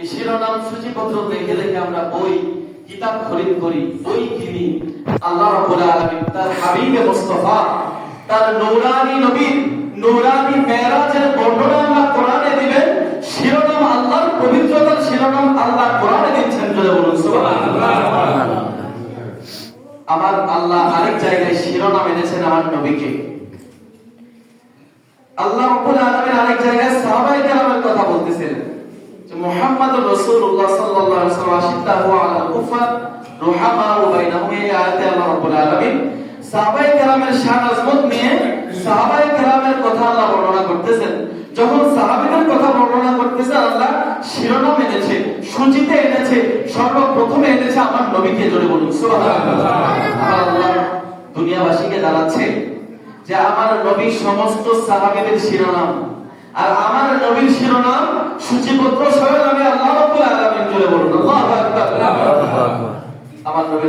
এই শিরোনাম সূচিপত্র দেখে দেখে আমরা বই, কিতাব খরিদ করি, বই কিনি। আল্লাহ রাব্বুল আলামিন তার হাবিবে মুস্তাফা, তার নূরানি নবীর, নূরানি মেরাজের বর্ণনা আল্লাহ কোরআনে দিবেন। শিরোনাম আল্লাহর পবিত্রতার শিরোনাম আল্লাহ কোরআনে দিচ্ছেন বলে বলুন, সুবহানাল্লাহ। আমার আল্লাহ আরেক জায়গায় শিরোনাম এনেছেন আমার নবীকে। আল্লাহ রাব্বুল আলামিন আরেক জায়গায় সাহাবায়ে কেরামের কথা বলতেছেন। কেরামের শান আজমত নিয়ে কেরামের কথা আল্লাহ বর্ণনা করতেছেন। যখন কথা বর্ণনা করতেছে, আল্লাহ শিরোনাম এনেছে, সূচিতে এনেছে, সর্বপ্রথমে এনেছে আমার নবীকে বলুন দুনিয়াবাসীকে জানাচ্ছে যে আমার নবী সমস্ত সাহাবীদের শিরোনাম, আর আমার নবীর শিরোনাম সূচিপত্র স্বয়ং আমি আল্লাহ রাব্বুল আলামিন বলুন, আল্লাহু আকবার। আমার নবী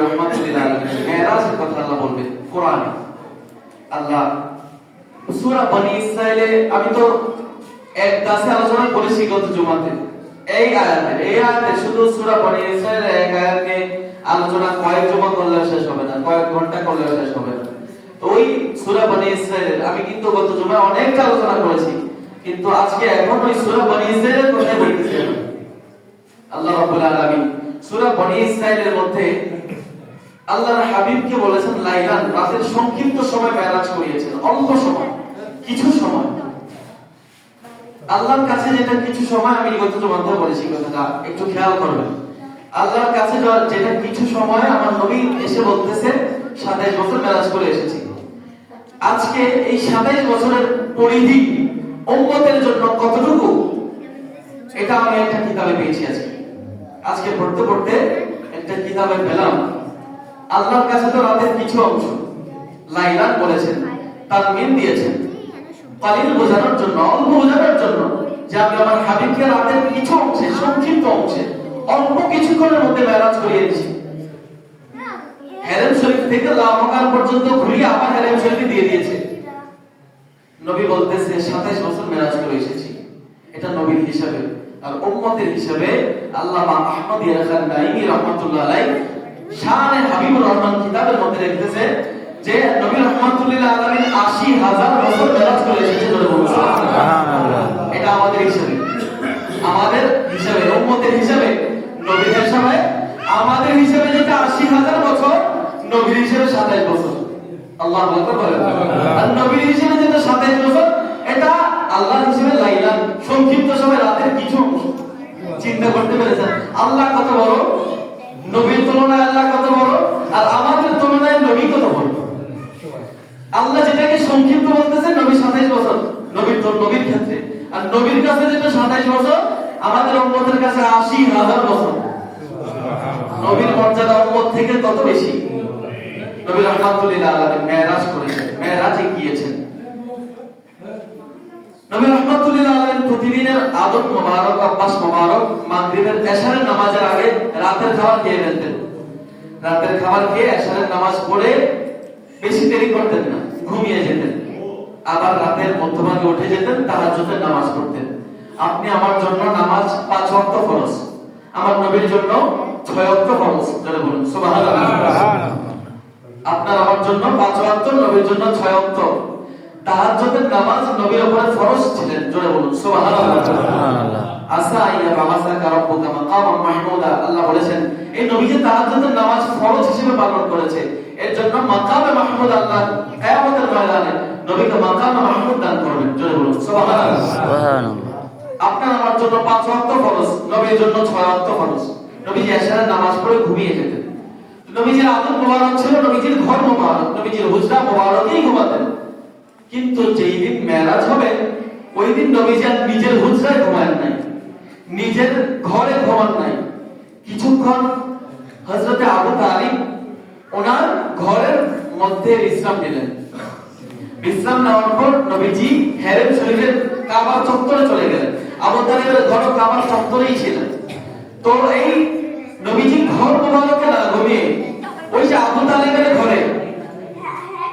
কথা আল্লাহ বলবেন কোরআনে। আল্লাহ বনি ইসরাইলে আমি তো এক দাসে আলোচনা করেছি গত জুমাতে। এই আয়াতে এই আয়াতে শুধু সূরা বনি ইসরাইলের এক আয়াতকে আলোচনা কয়েক জমা করলে শেষ হবে না, কয়েক ঘণ্টা করলে শেষ হবে না। ওই সূরা বনি ইসরাইলের আমি কিন্তু গত জুমায় অনেক আলোচনা করেছি। কিন্তু আজকে এখন ওই সূরা বনি ইসরাইলের কথা বলতেছি আল্লাহ রাব্বুল আলামিন সূরা বনি ইসরাইলের মধ্যে আল্লাহর হাবিবকে বলেছেন, লাইলান, রাতের সংক্ষিপ্ত সময় মেরাজ করিয়েছেন, অল্প সময়, কিছু সময়। আল্লাহর কাছে যেটা কিছু সময়, আমি গত জমাতে বলেছি কথাটা, একটু খেয়াল করবেন। আল্লাহর কাছে যেটা কিছু সময় আমার নবী এসে বলতেছে, সাতাইশ বছর মেরাজ করে এসেছি। আজকে এই সাতাইশ বছরের পরিধি উম্মতের জন্য কতটুকু? এটা আমি একটা কিতাবে পেয়েছি আজকে। আজকে পড়তে পড়তে একটা কিতাবে পেলাম। আল্লাহর কাছে তো রাতের কিছু অংশ। লাইলান বলেছেন তার মিন দিয়েছেন। কালিল বোঝানোর জন্য অল্প বোঝানোর জন্য যে আমি আমার হাবিবকে রাতের কিছু অংশে, সংক্ষিপ্ত অংশে, অল্প কিছুক্ষণের মধ্যে মেরাজ দিয়েছি। হেরেম শরীফ থেকে লামাকান পর্যন্ত ঘুরিয়ে আবার হেরেম শরীফে দিয়ে দিয়েছে। নবী বলতেছে 27 বছর মেরাজ করে এসেছি। এটা নবীর হিসাবে। আর উম্মতের হিসাবে আল্লামা আহমদ নাইমি রাহমাতুল্লাহ আলাইহি শানে হাবিবুর রহমান কিতাবের মধ্যে লিখতেছে যে নবী রহমাতুল্লাহ আলামিন 80000 বছর মেরাজ করে এসেছে এটা আমাদের হিসাবে। আমাদের হিসাবে উম্মতের হিসাবে নবীর হিসাবে আমাদের হিসাবে যেটা 80000 বছর নবীর হিসাবে 27 বছর। আল্লাহ আকবার বলেন আর নবীর হিসেবে যেটা 27 বছর, এটা আল্লাহর হিসেবে লাইলা সংক্ষিপ্ত সময় রাতের কিছু চিন্তা করতে পেরেছেন? আল্লাহ কত বড়? নবীর তুলনায় আল্লাহ কত বড়? আর আমাদের তুলনায় নবী কত বড়? আল্লাহ যেটাকে সংক্ষিপ্ত বলতেছে, নবী 27 বছর। নবীর তো নবীর ক্ষেত্রে। আর নবীর কাছে যেটা 27 বছর, আমাদের উম্মতের কাছে 80000 বছর। নবীর মর্যাদা উম্মত থেকে তত বেশি। নবী রহমাতুল্লাহ আলাইহি মেরাজ করেছেন মেরাজে গিয়েছেন। যেতেন। আবার রাতের নামাজ পড়তেন। আপনি আমার জন্য নামাজ পাঁচ ওয়াক্ত ফরজ। আমার নবীর জন্য ছয় ওয়াক্ত ফরজ বলুন সুবহানাল্লাহ। আপনার আমার জন্য পাঁচ ওয়াক্ত নবীর জন্য ছয় ওয়াক্ত। তাহাজ্জুদের নামাজ নবীর উপরে ফরজ ছিলেন জোরে বলুন সুবহানাল্লাহ। আসা ইয়া বাবাসা মাকামান মাহমুদা আল্লাহ বলেছেন এই নবী যে তাহাজ্জুদের নামাজ ফরজ হিসেবে পালন করেছে এর জন্য মাকামে মাহমুদ আল্লাহ কিয়ামতের ময়দানে নবীকে মাকামে মাহমুদ দান করবেন জোরে বলুন সুবহানাল্লাহ। আপনার আমার জন্য পাঁচ ওয়াক্ত ফরজ নবীর জন্য ছয় ওয়াক্ত ফরজ। নবীজি এশারের নামাজ পড়ে ঘুমিয়ে যেতেন। নবীজির আদব মোবারক ছিল নবীজির ঘর মোবারক নবীজির হুজরা মোবারকেই ঘুমাতেন। কিন্তু যেই দিন মেরাজ হবে, ওই দিন নবীজি নিজের হুজরায় ঘুমায় নাই। নিজের ঘরে ঘুমান নাই। কিছুক্ষণ হযরতে আবু তালিব ওনার ঘরের মধ্যে বিশ্রাম নিলেন। বিশ্রাম নেওয়ার পর নবীজি হেরেম শরীফের কাবার চত্বরে চলে গেলেন। আবু তালিবের ঘর কাবার চত্বরেই ছিলেন। তো এই নবীজি ঘর মোবারকে না ঘুমিয়ে, ওই যে আবু তালিবের ঘরে,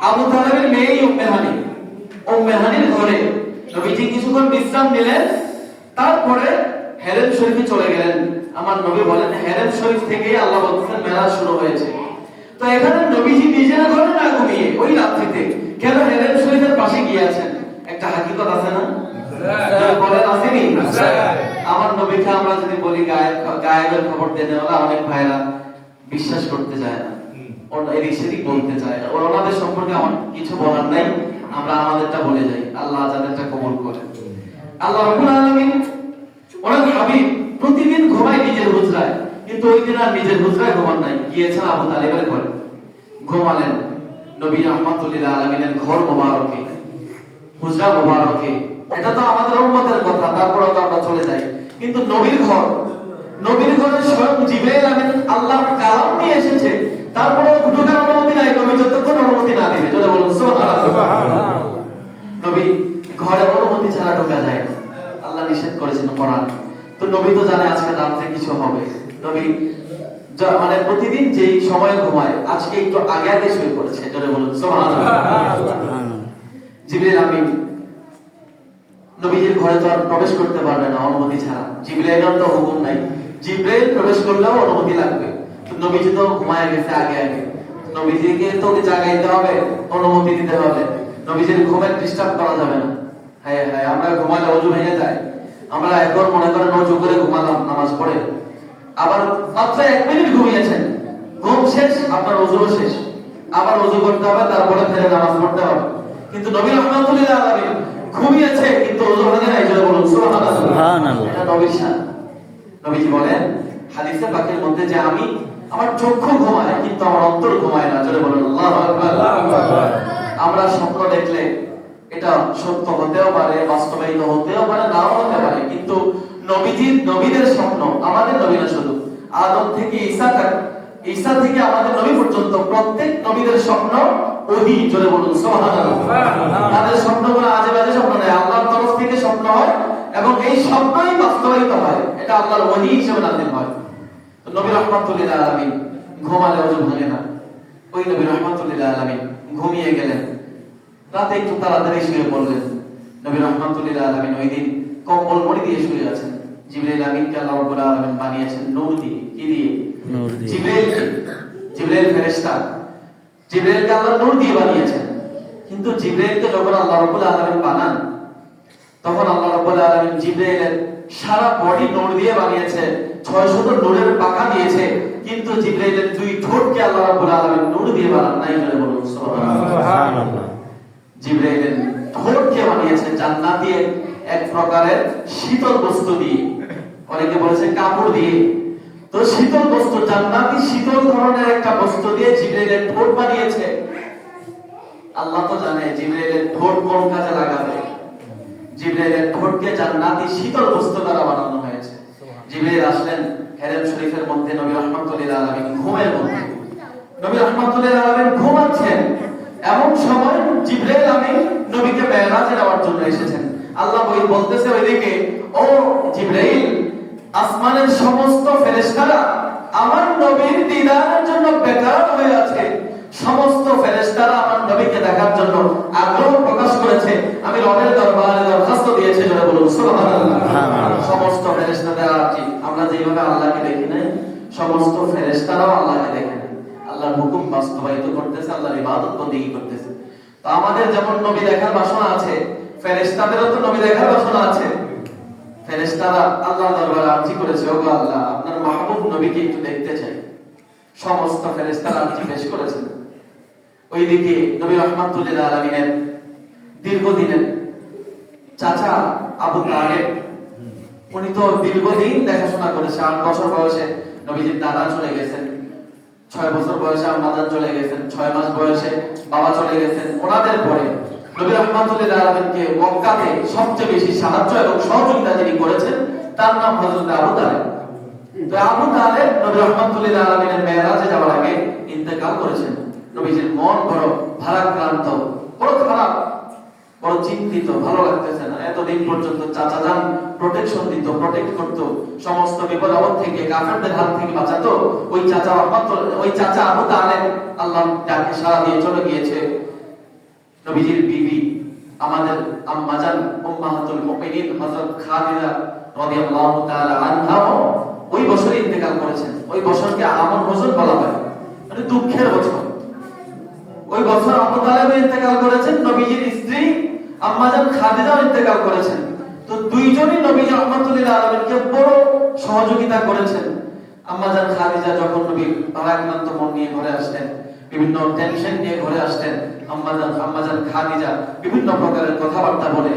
আবু তালিবের মেয়েই উম্মে হানি। উম্মে হানির ঘরে নবীজি কিছুক্ষণ বিশ্রাম নিলেন, তারপরে হেরেম শরীফে চলে গেলেন। আমার নবী বলেন হেরেম শরীফ থেকে আল্লাহ বলতেছেন মেরাজ শুরু হয়েছে। তো এখানে নবীজি নিজের ঘরে না ঘুমিয়ে, ওই রাত্রিতে কেন হেরেম শরীফের পাশে গিয়েছেন? একটা হাকিকত আছে না? বলেন আসেনি। আমার নবীকে আমরা যদি বলি গায়েব গায়েবের খবর দেনে ওরা অনেক ভাইরা বিশ্বাস করতে চায় না। ওরা এদিক সেদিক বলতে চায় না। ওনাদের সম্পর্কে আমার কিছু বলার নাই। আমরা আমাদেরটা বলে যাই। আল্লাহ যাদেরটা কবুল করে। আল্লাহ রাব্বুল আলামিন ওনার হাবিব প্রতিদিন ঘুমায় নিজের হুজরায়। কিন্তু ওই দিন আর নিজের হুজরায় ঘুমান নাই। গিয়েছেন আবু তালিবের ঘরে। ঘুমালেন। নবী রহমাতুল্লাহ আলামিনের ঘর মোবারকে। হুজরা মোবারকে। এটা তো আমাদের উম্মতের কথা তারপরে তো আমরা চলে যাই। কিন্তু নবীর ঘর নবীর ঘরে স্বয়ং জিবরাইল আমিন আল্লাহর কালাম নিয়ে এসেছে। তারপরে ঢোকার অনুমতি নাই নবী যতক্ষণ অনুমতি না দিবে। যদি বলুন সুবহানাল্লাহ। নবী ঘরে অনুমতি ছাড়া ঢোকা যায় না। আল্লাহ নিষেধ করেছেন কোরআন। তো নবী তো জানে আজকে রাত্রে কিছু হবে। নবী মানে প্রতিদিন যেই সময় ঘুমায় আজকে একটু আগে আগে শুয়ে পড়েছে। জোরে বলুন সুবহানাল্লাহ। জিবরিল আমিন নবীজির ঘরে তো আর প্রবেশ করতে পারবে না, অনুমতি ছাড়া। জিবরাইলের তো হুকুম নাই। জিবরাইল প্রবেশ করলেও অনুমতি লাগবে। নবীজি তো ঘুমায় গেছে আগে আগে। নবীজিকে তো জাগাইতে হবে, অনুমতি দিতে হবে। নবীজির ঘুমের ডিস্টার্ব করা যাবে না। হ্যাঁ হ্যাঁ আমরা ঘুমালে অজু ভেঙে যায়। আমরা এখন মনে করেন অজু করে ঘুমালাম, নামাজ পড়ে। আবার মাত্র এক মিনিট ঘুমিয়েছেন। ঘুম শেষ, আপনার অজুও শেষ। আবার অজু করতে হবে, তারপরে ফেরে নামাজ পড়তে হবে। কিন্তু নবী রহমাতুল্লাহ ঘুমিয়েছে কিন্তু অজু ভাঙে নাই জোরে বলুন সুবহানাল্লাহ। সুবহানাল্লাহ। এটা নবীর শান। নবীজি বলেন হাদিসে পাকের মধ্যে যে আমি আমার চক্ষু ঘুমায় কিন্তু আমার অন্তর ঘুমায় না জোরে বলুন আল্লাহু আকবার। আমরা স্বপ্ন দেখলে এটা সত্য হতেও পারে বাস্তবায়িত হতেও পারে নাও হতে পারে কিন্তু নবীজির নবীদের স্বপ্ন আমাদের নবী না শুধু আদম থেকে ঈসা তক ঈসা থেকে আমাদের নবী পর্যন্ত প্রত্যেক নবীদের স্বপ্ন ওহি জোরে বলুন সুবহানাল্লাহ। তাদের স্বপ্নগুলো আজে বাজে স্বপ্ন নয় আল্লাহর তরফ থেকে স্বপ্ন হয় এবং এই স্বপ্নই বাস্তবায়িত হয় এটা আল্লাহর ওহি হিসেবে নাজিল হয়। তো নবী রহমাতুল্লাহ আলামিন ঘুমালে ওজন ভাঙে না। ওই নবী রহমাতুল্লাহ আলামিন ঘুমিয়ে গেলেন। রাতে একটু তাড়াতাড়ি শুয়ে পড়লেন। নবী রহমাতুল্লাহ আলামিন ওই দিন কম্বল মুড়ি দিয়ে শুয়ে আছেন। জিবরাইল আমিনকে আল্লাহ রাব্বুল আলামিন বানিয়েছেন নূর দিয়ে কি দিয়ে? নূর দিয়ে। জিবরাইল জিবরাইল ফেরেশতা। জিবরাইলকে আল্লাহ নূর দিয়ে বানিয়েছেন। কিন্তু জিবরাইলকে যখন আল্লাহ রাব্বুল আলামিন বানান তখন আল্লাহ রাব্বুল আলামিন জিবরাইলের সারা বডি নূর দিয়ে বানিয়েছে 600 নূরের পাখা দিয়েছে কিন্তু জিবরাইলের দুই ঠোঁটকে আল্লাহ রাব্বুল আলামিন নূর দিয়ে বানান নাই বলে বলুন সুবহানাল্লাহ। সুবহানাল্লাহ। ঠোঁটকে বানিয়েছে জান্নাতি এক- এক প্রকারের শীতল বস্তু দিয়ে অনেকে বলেছে কাপড় দিয়ে তো শীতল বস্তু, জান্নাতি শীতল ধরনের একটা বস্তু দিয়ে জিবরাইলের ঠোঁট বানিয়েছে। আল্লাহ তো জানে জিবরাইলের ঠোঁট কোন কাজে লাগাবে। জিবরাইলের ঠোঁটকে জান্নাতি শীতল বস্তু দ্বারা বানানো হয়েছে। জিবরাইল আসলেন হেরেম শরীফের মধ্যে, নবী রহমাতুল্লাহ আলামিন ঘুমের মধ্যে। নবী রহমাতুল্লাহ আলামিন ঘুমাচ্ছেন। এমন সময় জিবরাইল আমিন নবীকে মেরাজে নেওয়ার জন্য এসেছেন। আল্লাহ বলতেছে ওইদিকে, ও জিবরাইল আসমানের সমস্ত ফেরেশতারা আমার নবীর দিদারের জন্য বেকার হয়ে আছে। সমস্ত ফেরেশতারা আমার নবীকে দেখার জন্য আগ্রহ প্রকাশ করেছে। আমি রবের দরবারে দরখাস্ত দিয়েছি যারা বলুন সুবহানাল্লাহ। সুবহানাল্লাহ। সমস্ত ফেরেশতারা আছে আমরা যেভাবে আল্লাহকে দেখি না সমস্ত ফেরেশতারাও আল্লাহকে দেখে আল্লাহর হুকুম বাস্তবায়িত করতেছে আল্লাহর ইবাদত বন্দেগী করতেছে। তো আমাদের যেমন নবী দেখার বাসনা আছে ফেরেশতাদেরও তো নবী দেখার বাসনা আছে। ফেরেশতারা আল্লাহর দরবারে আরজি করেছে, ওগো আল্লাহ, আপনার মাহবুব নবীকে একটু দেখতে চাই। সমস্ত ফেরেশতারা আরজি পেশ করেছেন ওইদিকে নবী রহমাতুল্লাহ আলামিনের দীর্ঘদিনের চাচা আবু তালেব, উনি তো দীর্ঘদিন দেখাশোনা করেছে, আট বছর বয়সে নবীজির দাদা চলে গেছেন, ছয় বছর বয়সে আম্মাজান চলে গেছেন, ছয় মাস বয়সে বাবা চলে গেছেন, ওনাদের পরে নবী রহমাতুল্লাহ আলামিনকে মক্কাতে সবচেয়ে বেশি সাহায্য এবং সহযোগিতা যিনি করেছেন, তার নাম হযরত আবু তালেব। তো আবু তালেব নবী রহমাতুল্লাহ আলামিনের মেরাজে যাওয়ার আগে ইন্তেকাল করেছেন। নবীজির মন বড় ভারাক্রান্ত, বড় খারাপ, বড় চিন্তিত, ভালো লাগতেছে না। এতদিন পর্যন্ত চাচা যান প্রোটেকশন দিত প্রোটেক্ট করত, সমস্ত বিপদ আপদ থেকে কাফেরদের হাত থেকে বাঁচাতো। ওই চাচা ওই চাচা আবু তালেব আল্লাহ ডাকে সারা দিয়ে চলে গিয়েছে। নবীজির বিবি, আমাদের আম্মাজান উম্মাহাতুল মুমিনিন হযরত খাদিজা রাদিয়াল্লাহু তাআলা আনহাও ওই বছরে ইন্তেকাল করেছেন। ওই বছরকে আমন হোসেন বলা হয়। মানে দুঃখের বছর। ওই বছর আবু তালেব ইন্তেকাল করেছেন, নবীজির স্ত্রী আম্মাজান খাদিজাও ইন্তেকাল করেছেন। তো দুইজনই নবীজি রহমাতুল্লাহ আলমীকে বড় সহযোগিতা করেছেন। আম্মাজান খাদিজা যখন নবী ভারাক্রান্ত মন নিয়ে ঘরে আসতেন বিভিন্ন টেনশন নিয়ে ঘরে আসতেন। আম্মাজান আম্মাজান খাদিজা বিভিন্ন প্রকারের কথাবার্তা বলে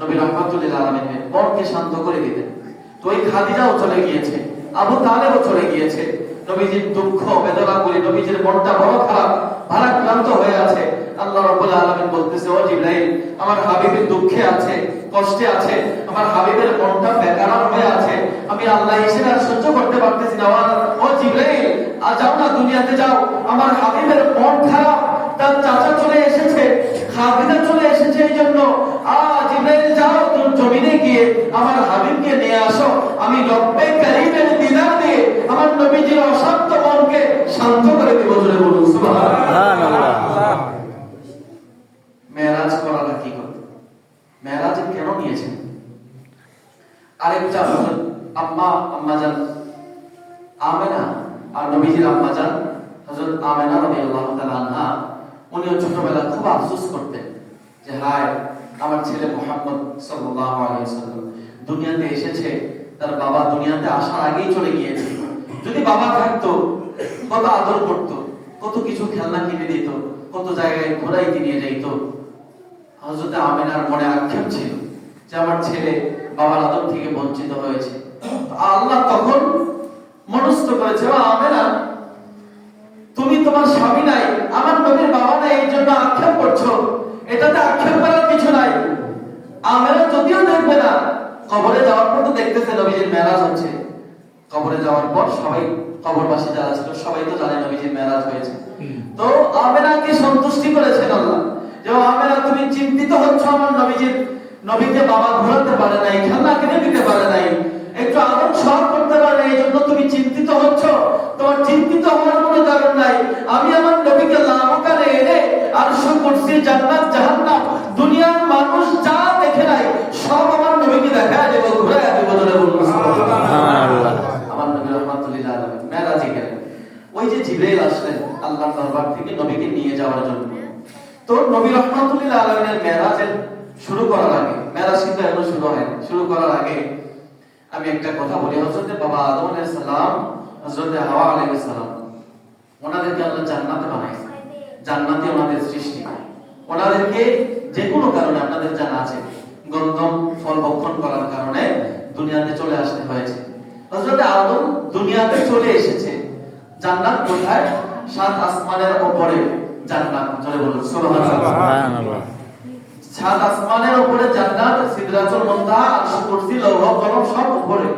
নবী রহমাতুল্লাহ আলমীকে মনকে শান্ত করে দিতেন। তো ওই খাদিজাও চলে গিয়েছে, আবু তালেবও চলে গিয়েছে। নবীজির দুঃখ বেদনা করে নবীজির মনটা বড় খারাপ, ভারাক্রান্ত হয়ে আছে। আল্লাহ রাব্বুল আলামিন বলতেছে, ও জিবরাইল, আমার হাবিবের দুঃখে আছে, কষ্টে আছে, আমার হাবিবের মনটা বেকারার হয়ে আছে। আমি আল্লাহ এসে আর সহ্য করতে পারতেছি না। ও জিবরাইল আ যাও দুনিয়াতে যাও। আমার হাবিবের মন খারাপ। তার চাচা চলে এসেছে। খাদিজা চলে এসেছে এই জন্য। আ জিবরাইল যাও তুমি জমিনে গিয়ে আমার হাবিবকে নিয়ে আসো। আমি রব্বে কারীমের দিদার দিয়ে আমার নবীজির অশান্ত মনকে শান্ত করে দিব জোরে বলুন মেরাজ করাটা কি করতে মেরাজ কেন নিয়েছেন আরেকটা আম্মা আম্মা জান আমেনা আর নবীজির আম্মা জান হজরত আমেনা রাদিয়াল্লাহু তাআলা আনহা, উনিও ছোটবেলা খুব আফসোস করতেন যে হায়, আমার ছেলে মোহাম্মদ সাল্লাল্লাহু আলাইহি ওয়াসাল্লাম দুনিয়াতে এসেছে, তার বাবা দুনিয়াতে আসার আগেই চলে গিয়েছে। যদি বাবা থাকতো, কত আদর করতো, কত কিছু খেলনা কিনে দিত, কত জায়গায় ঘোরাইতে নিয়ে যাইতো। হযরত আমিনার মনে আক্ষেপ ছিল যে আমার ছেলে বাবার আদর থেকে বঞ্চিত হয়েছে। আল্লাহ তখন মনস্থ করেছে ও আমেনা তুমি তোমার স্বামী নাই আমার নবীর বাবা নাই এই জন্য আক্ষেপ করছ। এটাতে আক্ষেপ করার কিছু নাই। আমেনা যদিও দেখবে না কবরে যাওয়ার পর তো দেখতেছে নবীজির মেরাজ হচ্ছে। কবরে যাওয়ার পর সবাই কবরবাসী যারা ছিল সবাই তো জানে নবীজির মেরাজ হয়েছে। তো আমেনাকে সন্তুষ্টি করেছেন আল্লাহ। যে ও আমেনা তুমি চিন্তিত হচ্ছ আমার নবীজির নবীকে বাবা ঘোরাতে পারে নাই খেলনা কিনে দিতে পারে করছি জান্নাত জাহান্নাম দুনিয়ার মানুষ যা দেখে নাই সব আমার নবীকে দেখা দেবো ঘুরে দেবো বলে বলব আমার নবী রহমাতুল্লাহ আলাইহি মেরাজে গেলেন। ওই যে জিবরাইল আসলেন আল্লাহর দরবার থেকে নবীকে নিয়ে যাওয়ার জন্য। তো নবী রহমাতুল্লাহ আলাইহির মেরাজের শুরু করার আগে মেরাজ কিন্তু এখনও শুরু হয় শুরু করার আগে আমি একটা কথা বলি হযরত বাবা আদম আলাইহিস সালাম হযরত হাওয়া আলাইহিস সালাম ওনাদেরকে আল্লাহ জান্নাতে বানাইছে। জান্নাতে ওনাদের সৃষ্টি। ওনাদেরকে যে কোনো কারণে আপনাদের জানা আছে গন্ধম ফল ভক্ষণ করার কারণে দুনিয়াতে চলে আসতে হয়েছে। হযরত আদম দুনিয়াতে চলে এসেছে। জান্নাত কোথায়? সাত আসমানের উপরে জান্নাত। চলে বলুন সুবহানাল্লাহ। সাত আসমানের উপরে জান্নাত সিদরাতুল মুনতাহা আরশ কুরসি লৌহ কলম সব উপরে।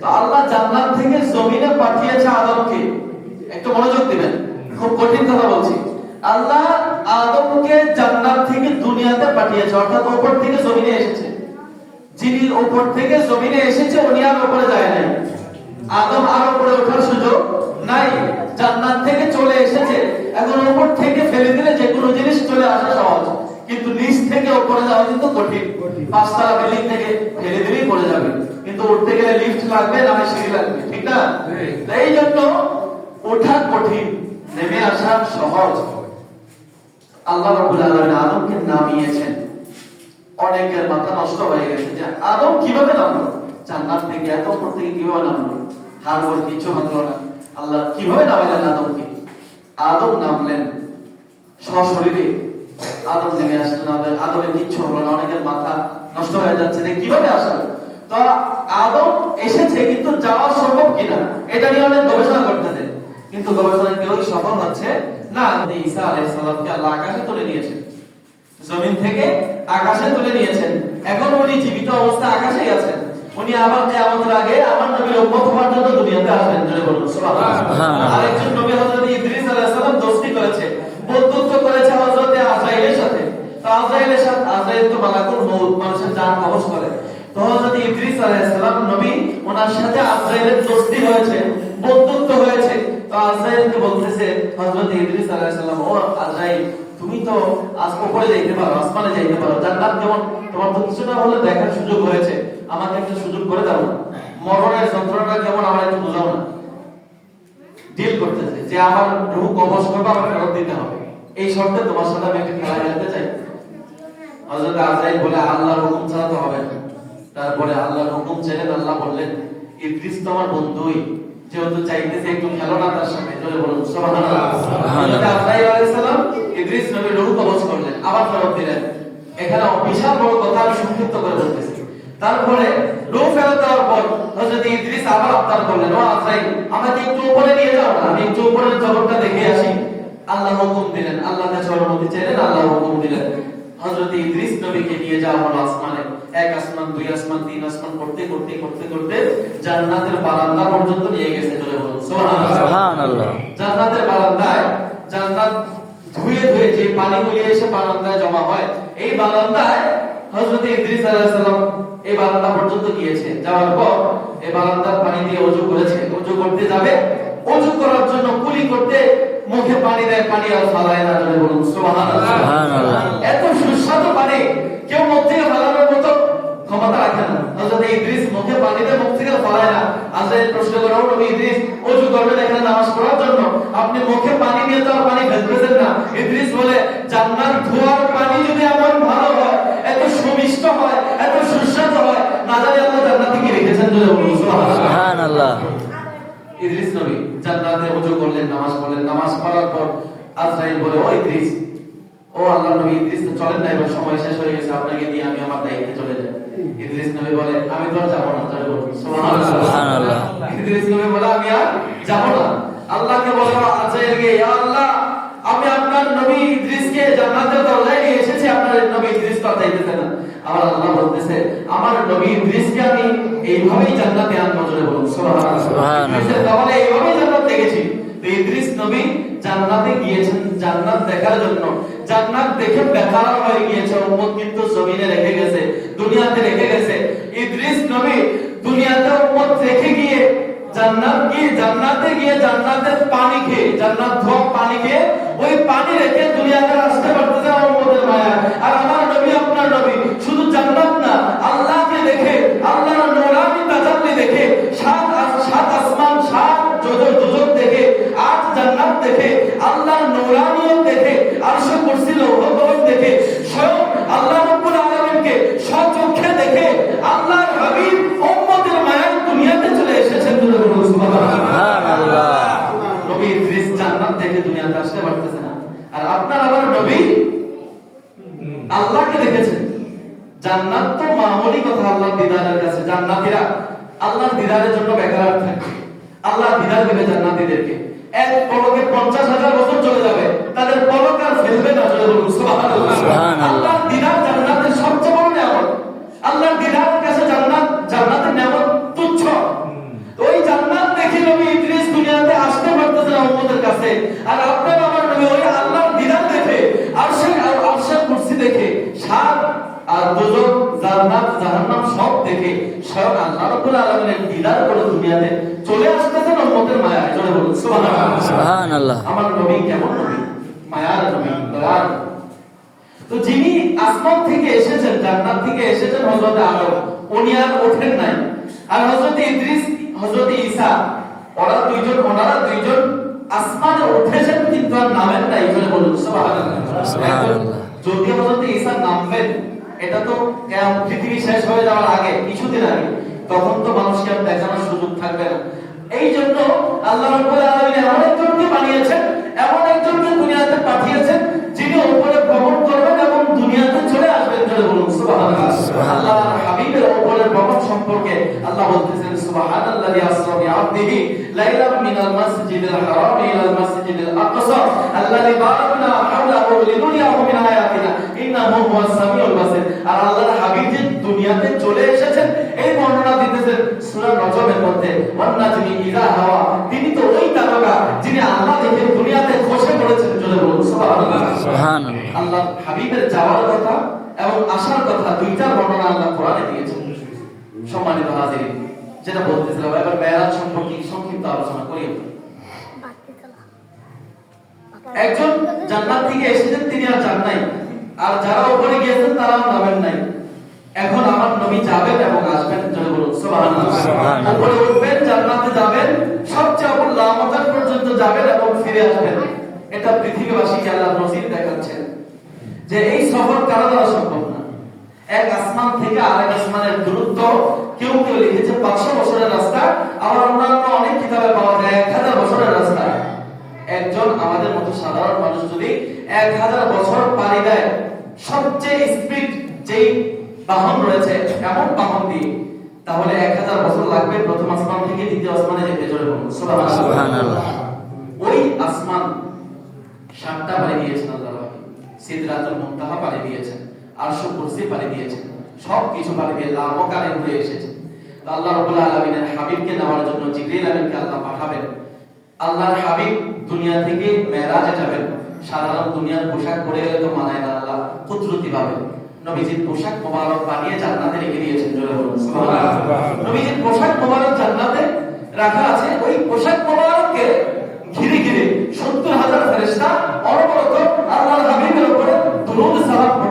তো আল্লাহ জান্নাত থেকে জমিনে পাঠিয়েছে আদমকে। একটু মনোযোগ দিবেন। খুব কঠিন কথা বলছি। আল্লাহ আদমকে জান্নাত থেকে দুনিয়াতে পাঠিয়েছে অর্থাৎ উপর থেকে জমিনে এসেছে। যিনি উপর থেকে জমিনে এসেছে উনি আর উপরে যায় নাই। আদম আর উপরে ওঠার সুযোগ নাই জান্নাত থেকে চলে এসেছে। এখন উপর থেকে ফেলে দিলে যে কোনো জিনিস চলে আসা সহজ। কিন্তু নিচ থেকে উপরে যাওয়া কিন্তু কঠিন। পাঁচতলা বিল্ডিং থেকে ফেলে দিলেই পড়ে যাবে। কিন্তু উঠতে গেলে লিফট লাগবে না সিঁড়ি লাগবে ঠিক না? তো এই জন্য ওঠা কঠিন নেমে আসা সহজ। আল্লাহ রাব্বুল আলামিন আদমকে নামিয়েছেন। অনেকের মাথা নষ্ট হয়ে গেছে যে আদম কীভাবে নামলো? জান্নাত থেকে এত উপর থেকে কীভাবে নামলো? হার ওর কিছু হলো না। আল্লাহ কীভাবে নামাইলেন আদমকে? আদম নামলেন সশরীরে। আদম নেমে আসলেন আদম আদমের কিচ্ছু হলো না, অনেকের মাথা নষ্ট হয়ে যাচ্ছে যে কীভাবে আসলো? তো আদম এসেছে কিন্তু যাওয়া সম্ভব কিনা? এটা নিয়ে অনেক গবেষণা করতেছে। কিন্তু গবেষণা কেউই সফল হচ্ছে না ঈসা আলাইহিস সালামকে আল্লাহ আকাশে তুলে নিয়েছেন। জমিন থেকে আকাশে তুলে নিয়েছেন। এখন উনি জীবিত অবস্থা আকাশেই আছেন। উনি আবার কিয়ামতের আগে আমার নবীর উম্মত হওয়ার জন্য দুনিয়াতে আসবেন জোরে বলুন সুবহানাল্লাহ। আরেকজন নবী হযরত ইদ্রিস আলাইহিস সালাম দোস্তি করেছে বন্ধুত্ব করেছে হযরত আজরাইলের সাথে। তো আজরাইলের সাথে আজরাইল তো মালাকুল মউত মানুষের জান কবজ করে। তো হযরত ইদ্রিস আলাইহিস সালাম নবী ওনার সাথে আজরাইলের দোস্তি হয়েছে বন্ধুত্ব হয়েছে। আজরাইলকে বলতেছে হযরত ইদ্রিস আলাইহিস ও আজরাইল, তুমি তো আজ উপরে যাইতে পারো, আসমানে যাইতে পারো। জান্নাত যেমন তোমার তো কিছু না হলে দেখার সুযোগ হয়েছে, আমাকে একটা সুযোগ করে দাও মরণের যন্ত্রণা কেমন আমার একটু বোঝাও না। ডিল করতেছে যে আমার রূহ কবজ করবে আমার ফেরত দিতে হবে। এই শর্তে তোমার সাথে আমি একটা খেলা খেলতে চাই। হযরত আজরাইল বলে, আল্লাহর হুকুম ছাড়া তো হবে না। তারপরে আল্লাহর হুকুম ছেড়ে আল্লাহ বললেন, ইদ্রিস তো আমার বন্ধুই। যেহেতু চাইতেছে একটু তার সাথে জোরে বলুন সুবহানাল্লাহ। হযরত আলাইহিস সালাম ইদ্রিস নবীর রূহ কবজ করলেন আবার ফেরত দিলেন। এখানে বিশাল বড় কথা সংক্ষিপ্ত করে বলতেছি। তারপরে রূহ ফেরত দেওয়ার পর হযরত ইদ্রিস আবার করলেন ও আজরাইল আমাকে একটু উপরে নিয়ে যাও না আমি একটু উপরের জগৎটা দেখে আসি। আল্লাহ হুকুম দিলেন আল্লাহ কাছে অনুমতি চাইলেন আল্লাহ হুকুম দিলেন। হযরত ইদ্রিস নবীকে নিয়ে যাওয়া হলো আসমানে। এক আসমান দুই আসমান তিন আসমান করতে করতে করতে করতে জান্নাতের বারান্দা পর্যন্ত নিয়ে গেছে চলে বলুন সুবহানাল্লাহ। জান্নাতের বারান্দায় জান্নাত ধুয়ে ধুয়ে যে পানিগুলি এসে বারান্দায় জমা হয় এই বারান্দায় হযরত ইদ্রিস আলাইহিস সালাম এই বারান্দা পর্যন্ত গিয়েছে। যাওয়ার পর এই বারান্দার পানি দিয়ে ওযু করেছে। ওযু করতে যাবে। ওযু করার জন্য কুলি করতে মুখে পানি দেয় পানি আর ফালায় না জোরে বলুন সুবহানাল্লাহ। এত সুস্বাদু পানি কেউ মুখ থেকে ফালানোর মতো ক্ষমতা রাখে না। হযরত ইদ্রিস মুখে পানি দিয়ে মুখ থেকে ফালায় না। আজরাইল প্রশ্ন করে ও নবী ইদ্রিস ওযু করবেন এখানে নামাজ পড়ার জন্য? আপনি মুখে পানি নিয়ে তো পানি ফেলতেছেন না। ইদ্রিস বলে জান্নাত ধোয়ার পানি যদি এমন ভালো হয় এত সুমিষ্ট হয় এত সুস্বাদু হয় না জানি আল্লাহ জান্নাতে কি রেখেছেন বলুন সুবহানাল্লাহ। সুবহানাল্লাহ। ইদ্রিস নবী জান্নাতে ওযু করলেন নামাজ পড়লেন। নামাজ পড়ার পর আজরাইল বলে ও ইদ্রিস ও আল্লাহ নবী ইদ্রিস তো চলেন না এবার সময় শেষ হয়ে গেছে আপনাকে দিয়ে আমি আমার দায়িত্বে চলে যাই। ইদ্রিস নবী বলে আমি তো আর না চলে সুবহানাল্লাহ। ইদ্রিস নবী বলে আমি আর যাব না। আল্লাহকে বলে আজরাইলকে ইয়া আল্লাহ আমি আপনার নবী ইদ্রিসকে জান্নাতের দরজায় নিয়ে এসেছি আপনার নবী ইদ্রিস তো আর যাইতেছে না। আমার আল্লাহ বলতেছে আমার নবী ইদ্রিসকে আমি এইভাবেই জান্নাতে আনব চলে বলুন সুবহানাল্লাহ। সুবহানাল্লাহ। তাহলে এইভাবেই জান্নাত দেখেছি তো ইদ্রিস নবী জান্নাতে গিয়েছেন জান্নাত দেখার জন্য। জান্নাত দেখে বেকার হয়ে গিয়েছে উম্মত কিন্তু জমিনে রেখে গেছে দুনিয়াতে রেখে গেছে। ইদ্রিস নবী দুনিয়াতে উম্মত রেখে গিয়ে জান্নাত গিয়ে জান্নাতে গিয়ে জান্নাতের পানি খেয়ে, জান্নাত ধোয়া পানি খেয়ে, ওই পানি রেখে দুনিয়াতে আসতে পারতেছে না উম্মতের মায়া আর আমার নবী, আপনার নবী, শুধু জান্নাত না, আল্লাহকে দেখে, আল্লাহর নোরানি তাজাল্লি দেখে, সাত সাত আসমান, সাত যোজক যোজক দেখে, আট জান্নাত দেখে, আল্লাহর নূরানিয়ত দেখে কুরসি লৌহ কলম দেখে, স্বয়ং আল্লাহ নবী ইদ্রিস জান্নাত দেখে দুনিয়াতে আসতে পারতেছে না। আর আপনার আবার নবী? আল্লাহকে দেখেছেন। জান্নাত তো মামুলি কথা আল্লাহর দিদারের কাছে জান্নাতীরা। আল্লাহর দিদারের জন্য বেকার থাকে। আল্লাহ দিদার দেবে জান্নাতীদেরকে। এক পলকে পঞ্চাশ হাজার বছর চলে যাবে। তাদের পলক আর ফেলবে না চলে। দিদার জান্নাতের সবচেয়ে বড় নিয়ামত। আল্লাহর দিদারের কাছে জান্নাত জান্নাতের নিয়ামত তুচ্ছ। ওই জান্নাত দেখে নবী ইদ্রিস দুনিয়াতে আসতে পারতেছে না উম্মতের কাছে। আর আপনার আমার নবী ওই আল্লাহর দিদার দেখে আরশে আর আরশে কুরসি দেখে সাত আর দুজক জান্নাত জাহান্নাম সব দেখে স্বয়ং আল্লাহ রাব্বুল আলামিনের দিদার করে দুনিয়াতে চলে আসতেছেন উম্মতের মায়ায়। চলে বলুন সুবহানাল্লাহ। সুবহানাল্লাহ। আমার নবী কেমন নবী? মায়ার নবী দয়ার তো যিনি আসমান থেকে এসেছেন জান্নাত থেকে এসেছেন হযরত আদম উনি আর ওঠেন নাই। আর হযরত ইদ্রিস হযরত ঈসা ওরা দুইজন ওনারা দুইজন আসমানে উঠেছেন কিন্তু আর নামেন নাই বলে বলুন সুবহানাল্লাহ সুবহানাল্লাহ। যদি হযরত ঈসা নামবেন এটা তো পৃথিবী শেষ হয়ে যাওয়ার আগে কিছুদিন আগে তখন তো মানুষকে আর দেখানোর সুযোগ থাকবে না এই জন্য আল্লাহ রাব্বুল আলামিন এমন একজনকে বানিয়েছেন এমন একজনকে দুনিয়াতে পাঠিয়েছেন যিনি উপরে সম্পর্কে আল্লাহ বলতেছেন আসরা বিআবদিহি লাইলাম মিনাল মাসজিদিল হারাম ইলাল মাসজিদিল আকসা। আল্লাযী বারাকনা হাওলাহু লিনুরিয়াহু মিন আয়াতিনা। ইন্নাহু হুয়াস সামিউল বাসির। আর আল্লাহর হাবিব যে দুনিয়াতে চলে এসেছেন এই বর্ণনা দিতেছেন সূরা নজমের মধ্যে ওয়ান নাজমি ইযা হাওয়া। তিনি তো ওই তারকা যিনি আল্লাহ দেখে দুনিয়াতে খসে পড়েছেন চলে বলুন সুবহানাল্লাহ। সুবহানাল্লাহ। আল্লাহ হাবিবের যাওয়ার কথা এবং আসার কথা দুইটা বর্ণনা আল্লাহ কোরআনে দিয়েছেন। সম্মানিত হাজির যেটা বলতেছিলাম এবার মেয়ারাজ সম্পর্কে সংক্ষিপ্ত আলোচনা করি একজন জান্নাত থেকে এসেছেন তিনি আর যান নাই। আর যারা উপরে গিয়েছেন তারাও নামেন নাই। এখন আমার নবী যাবেন এবং আসবেন জোরে বলুন সুবহানাল্লাহ। উপরে উঠবেন জান্নাতে যাবেন সবচেয়ে উপর লামতান পর্যন্ত যাবেন এবং ফিরে আসবেন। এটা পৃথিবীবাসীকে আল্লাহ নজির দেখাচ্ছেন যে এই সফর কারও দ্বারা সম্ভব না? এক আসমান থেকে আরেক আসমানের দূরত্ব। কেউ কেউ লিখেছে পাঁচশো বছরের রাস্তা। আবার অন্যান্য অনেক কিতাবে পাওয়া যায় এক হাজার বছরের রাস্তা। একজন আমাদের মতো সাধারণ মানুষ যদি এক হাজার বছর পাড়ি দেয় সবচেয়ে স্পিড যেই বাহন রয়েছে এমন বাহন দিয়ে তাহলে এক হাজার বছর লাগবে প্রথম আসমান থেকে দ্বিতীয় আসমানে যেতে চলে। ওই আসমান সাতটা পাড়ি দিয়েছেন আল্লাহ সিদরাতুল মুনতাহা পাড়ি দিয়েছেন। আরশ কুরসি পাড়ি দিয়েছেন সব কিছু পাড়ি দিয়ে লামকারে ঘুরে এসেছেন তো আল্লাহ রাব্বুল আলামিনের হাবিবকে নেওয়ার জন্য জিবরিল আমিনকে আল্লাহ পাঠাবেন। আল্লাহর হাবিব দুনিয়া থেকে মেরাজে যাবেন। সাধারণ দুনিয়ার পোশাক পরে গেলে তো মানায় না আল্লাহ, কুদরতি ভাবে। নবীজির পোশাক মোবারক বানিয়ে জান্নাতে রেখে দিয়েছেন, জোরে বলুন নবীজির পোশাক মোবারক জান্নাতে রাখা আছে, ওই পোশাক মোবারককে ঘিরে ঘিরে সত্তর হাজার ফেরেশতা অনবরত আল্লাহর হাবিবের উপরে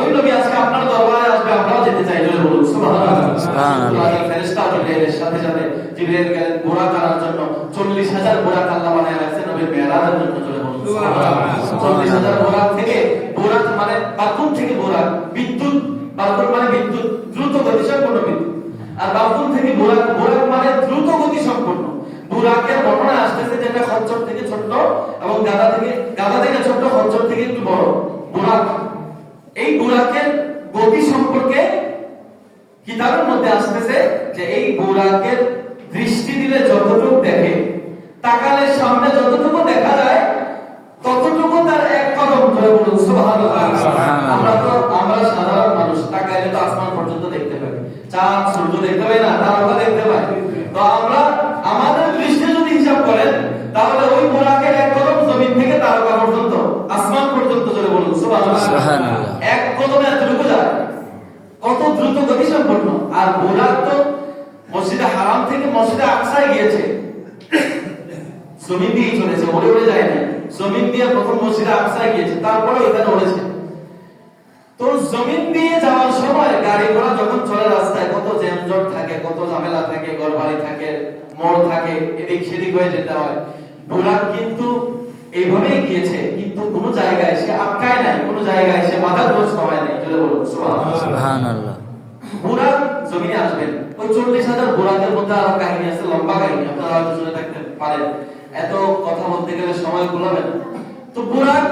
ওই নবী আজকে আপনার দরবারে আসবে আমরাও যেতে চাই জোরে বলুন সুবহানাল্লাহ। সুবহানাল্লাহ। ফেরেশতা জিবরাইলের সাথে সাথে জিবরাইল গেলেন বোরাক আনার জন্য। 40000 বোরাক আল্লাহ বানায় রাখছেন নবীর মেরাজের জন্য জোরে বলুন চল্লিশ হাজার বোরাক থেকে বোরাক মানে বাথরুম থেকে বোরাক বিদ্যুৎ বাথরুম মানে বিদ্যুৎ দ্রুত গতি সম্পন্ন বিদ্যুৎ। আর বাথরুম থেকে বোরাক বোরাক মানে দ্রুত গতি সম্পন্ন বোরাকের বর্ণনা আসতেছে যেটা খচ্চর থেকে ছোট এবং গাদা থেকে গাদা থেকে ছোট খচ্চর থেকে একটু বড়। বোরাক এই বোরাকের গতি সম্পর্কে কিতাবের মধ্যে আসতেছে যে এই বোরাকের দৃষ্টি দিলে যতটুকু দেখে তাকালে সামনে যতটুকু দেখা যায় ততটুকু তার এক কদম ধরে বলুন সুবহানাল্লাহ সুবহানাল্লাহ। আমরা তো আমরা সাধারণ মানুষ তাকাইলে তো আসমান পর্যন্ত দেখতে পাই চাঁদ সূর্য দেখতে পাই না তারকা দেখতে পাই তো আমরা আমাদের দৃষ্টি যদি হিসাব করেন তাহলে ওই বোরাকের এক কদম জমিন থেকে তারকা পর্যন্ত আসমান পর্যন্ত ধরে বলুন সুবহানাল্লাহ সুবহানাল্লাহ। এক কদমে এতটুকু যায় কত দ্রুত গতি সম্পন্ন আর বোরাক তো মসজিদে হারাম থেকে মসজিদে আকসায় গিয়েছে জমিন দিয়ে চলেছে ওরে ওরে যায় না জমিন দিয়ে প্রথম আকসায় গিয়েছে তারপরে ওইখানে ওড়েছে তো জমিন দিয়ে যাওয়ার সময় গাড়ি ঘোড়া যখন চলে রাস্তায় কত জ্যামজট থাকে কত ঝামেলা থাকে গড়বাড়ি থাকে মোড় থাকে এদিক সেদিক হয়ে যেতে হয়। বোরাক কিন্তু এইভাবেই গিয়েছে কিন্তু কোনো জায়গায় সে আটকায় নাই কোনো জায়গায় সে বাধাগ্রস্ত হয় নাই। চলে বলুন সুবহানাল্লাহ। সুবহানাল্লাহ। জমিনে আসবেন। ওই চল্লিশ হাজার বুরাকের মধ্যে আরও কাহিনী আছে লম্বা কাহিনী আপনারা হয়তো শুনে থাকতে পারেন। এত কথা বলতে গেলে সময় কুলাবেন তো বুরাক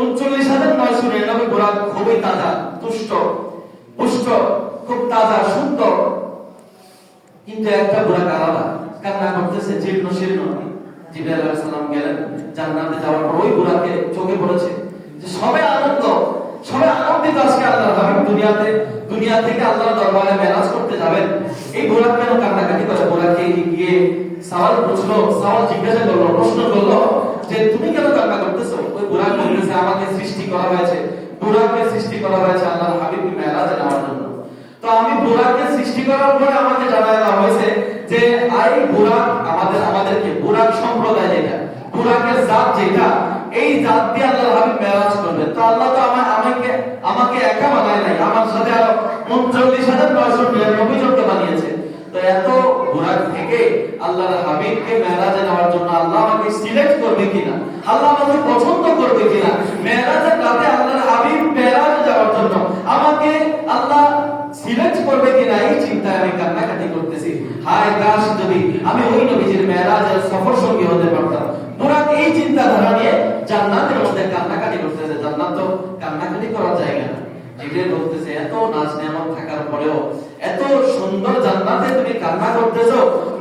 উনচল্লিশ হাজার নয়শো নিরানব্বই বুরাক খুবই তাজা, তুষ্ট, পুষ্ট, খুব তাজা, সুন্দর। কিন্তু একটা বুরাক আলাদা, কান্না করতেছে, জীর্ণ, শীর্ণ। গেলেন, জান্নাতে যাওয়ার পর ওই বুরাকে চোখে পড়েছে যে সবে আনন্দ, সবে আনন্দিত আজকে আল্লাহর দুনিয়াতে, দুনিয়া থেকে আল্লাহর দরবারে করতে যাবেন। এই বুরাক কেন কান্নাকাটি করে? বুরাককে গিয়ে জিজ্ঞাসা করল, প্রশ্ন করল যে তুমি কেন কান্না করতেছো ওই বুরাক বলতেছে আমাকে সৃষ্টি করা হয়েছে বুরাককে সৃষ্টি করা হয়েছে আল্লাহর হাবিব মেরাজে নেওয়ার জন্য তো আমি বুরাককে সৃষ্টি করার পরে আমাকে জানায় দেওয়া হয়েছে যে আই বুরাক আমাদের, আমাদেরকে, বুরাক সম্প্রদায় যেটা, বুরাকের জাত যেটা, এই জাত দিয়ে আল্লাহ হাবিব মেরাজ করবেন। তো আল্লাহ তো আমার আমাকে আমাকে একা বানায় নাই, আমার সাথে আরও উনচল্লিশ হাজার নয়শো নিরানব্বই জনকে বানিয়েছে। তো এত বুরাক থেকে হাবিবকে মেরাজে নেওয়ার জন্য আল্লাহ আমাকে সিলেক্ট করবে কিনা? আল্লাহ আমাকে পছন্দ করবে কিনা? মেরাজের রাতে আল্লাহর হাবিব মেরাজে সিলেক্ট করবে কিনা এই চিন্তায় আমি কান্নাকাটি করতেছি হায় কাশ যদি আমি ওই নবীজির মেরাজের সফর সঙ্গী হতে পারতাম। বুরাক এই চিন্তাধারা নিয়ে জান্নাতের মধ্যে কান্নাকাটি করতেছে। জান্নাত তো কান্নাকাটি করার জায়গা না। জিবরিল বলতেছে এত নাজ নেয়ামত থাকার পরেও এত সুন্দর জান্নাতে তুমি কান্না করতেছো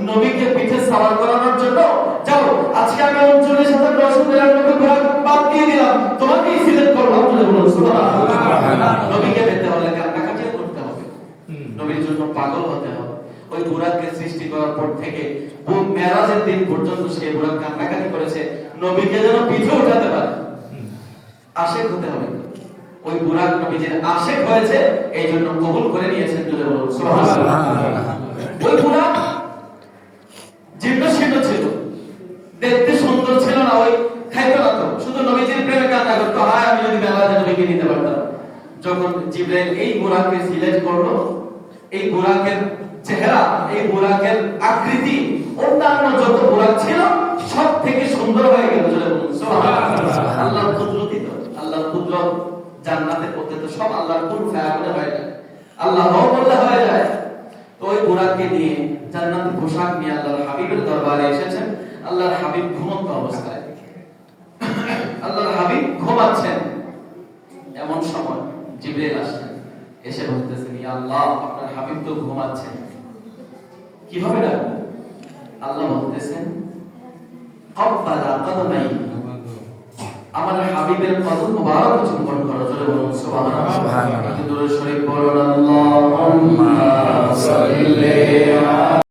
নবীকে পিঠে সাওয়ার করানোর জন্য? যাও আজকে আমি 39 হাজার নয়শো নিরানব্বই ঘোড়া বাদ দিয়ে দিলাম। তোমাকেই সিলেক্ট করলাম বলে বলুন সুবহানাল্লাহ। নবীকে পেতে হলে নবীর জন্য পাগল হতে হবে। ওই বুরাককে সৃষ্টি করার পর থেকে মেরাজের দিন পর্যন্ত সে বুরাক কান্নাকাটি করেছে। নবীকে যেন পিঠে উঠাতে পারে। আশেক হতে হবে। ওই বুরাক নবীজির আশেক হয়েছে এই জন্য কবুল করে নিয়েছেন জোরে বলুন। ওই বুরাক জীর্ণ শীর্ণ ছিল। দেখতে সুন্দর ছিল না ওই খাইতো না তো শুধু নবীজির প্রেমে কান্না করতো হায় আমি যদি মেলাতে নবীকে নিতে পারতাম। যখন জিব্রাইল এই বুরাককে সিলেক্ট করল এই বুরাকের চেহারা এই বুরাকের আকৃতি অন্যান্য যত বুরাক ছিল সব থেকে সুন্দর হয়ে গেল বলুন। সুবহানাল্লাহ। কুদরতি তো। আল্লাহর কুদরত জান্নাতের মধ্যে তো সব আল্লাহর কুল ফায়ালে হয়ে যায়। আল্লাহ বললে হয়ে যায়। তো ওই বুরাককে নিয়ে জান্নাতের পোশাক নিয়ে আল্লাহর হাবিবের দরবারে এসেছেন। আল্লাহর হাবিব ঘুমন্ত অবস্থায়। আল্লাহর হাবিব ঘুমাচ্ছেন। এমন সময় জিবরিল আসলেন এসে বলতেছেন ইয়া আল্লাহ হাবিব তো ঘুমাচ্ছেন। কীভাবে ডাকবো আল্লাহ বলতেছেন কব্বালা কদমাই। আমার হাবিবের কদম মুবারক চুম্বন করো জোরে বলুন সুবহানাল্লাহ। দূরে শরীফ বলুন আল্লাহুম্মা সাল্লি